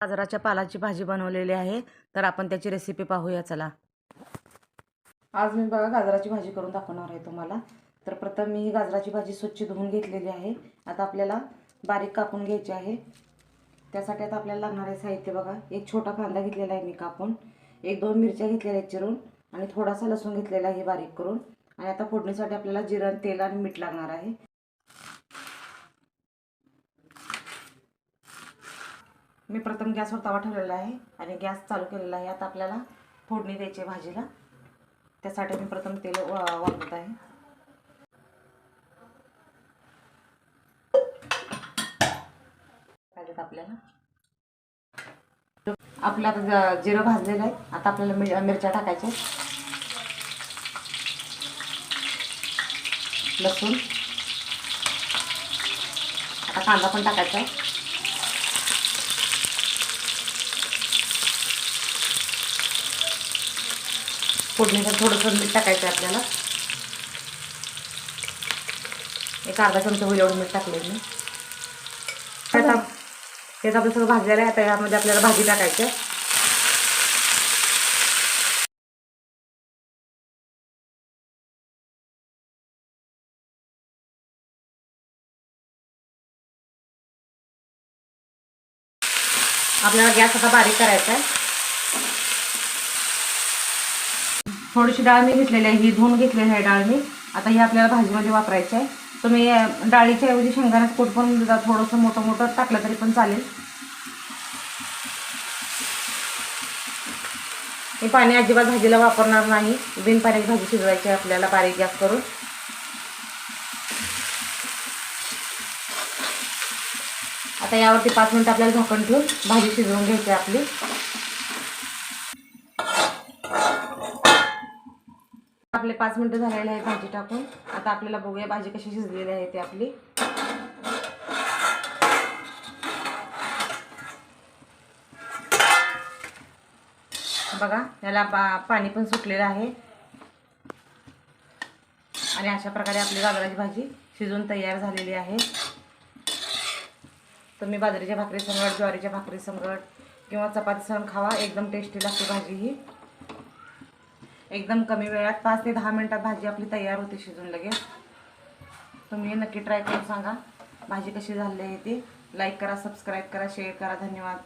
गाजराच्या पालाची भाजी बनवलेली आहे. तर आपण त्याची रेसिपी पाहूया चला. आज मी बघा गाजराची भाजी करून दाखवणार आहे तुम्हाला. तर प्रथम मी ही गाजराची भाजी स्वच्छ धुवून घेतलेली आहे. आता आपल्याला बारीक कापून घ्यायची आहे. त्यासाठी आता आपल्याला लागणार आहे साहित्य बघा. एक छोटा कांदा घेतलेला आहे मी कापून. एक दोन मिरच्या घेतलेल्या आहेत चिरून. आणि थोडासा लसूण घेतलेला आहे बारीक करून. आणि आता फोडणीसाठी आपल्याला जिरण तेल आणि मीठ लागणार आहे. मी प्रथम गॅसवर तवा ठेवलेला आहे आणि गॅस चालू केलेला आहे. आता आपल्याला फोडणी द्यायची आहे भाजीला. त्यासाठी मी प्रथम तेल वापरत आहे. पाहिजेत आपल्याला. आपलं आता ज- जिरं भाजलेलं आहे. आता आपल्याला मिर मिरच्या टाकायच्या लसूण. आता कांदा पण टाकायचा आहे. फोडणीचं थोडंसं मीठ टाकायचं आहे आपल्याला. एक अर्धा चमचा होईल एवढं मीठ टाकले मी. आता त्यात आपलं सगळं भाजलेलं आहे आता यामध्ये आपल्याला भाजी टाकायची आहे. आपल्याला गॅस आता बारीक करायचा आहे. थोडीशी डाळ मी घेतलेली आहे ही धुवून घेतलेली आहे डाळ मी. आता ही आपल्याला भाजीमध्ये वापरायची आहे. तुम्ही डाळीच्या ऐवजी शेंगदाण्याचं कूट पण जर थोडंसं मोठं मोठं टाकलं तरी पण चालेल. हे पाणी अजिबात भाजीला वापरणार नाही. बिनपाण्याची भाजी शिजवायची आहे आपल्याला बारीक गॅस करून. आता यावरती पाच मिनटं आपल्याला झाकण ठेवून भाजी शिजवून घ्यायची आहे आपली. आपले पाच मिनटं झालेले आहे भाजी टाकून. आता आपल्याला बघूया भाजी कशी शिजलेली आहे ती आपली. बघा याला पा पाणी पण सुटलेलं आहे. आणि अशा प्रकारे आपली गाजराची भाजी शिजून तयार झालेली आहे. तुम्ही बाजरीच्या भाकरी संगट ज्वारीच्या भाकरी संगट किंवा चपाती सण खावा. एकदम टेस्टी लागते भाजी ही. एकदम कमी वेळात पाच ते दहा मिनटात भाजी आपली तयार होते शिजून लगेच. तुम्ही नक्की ट्राय करून सांगा. भाजी कशी झाली आहे ती? लाईक करा सबस्क्राईब करा शेअर करा. धन्यवाद.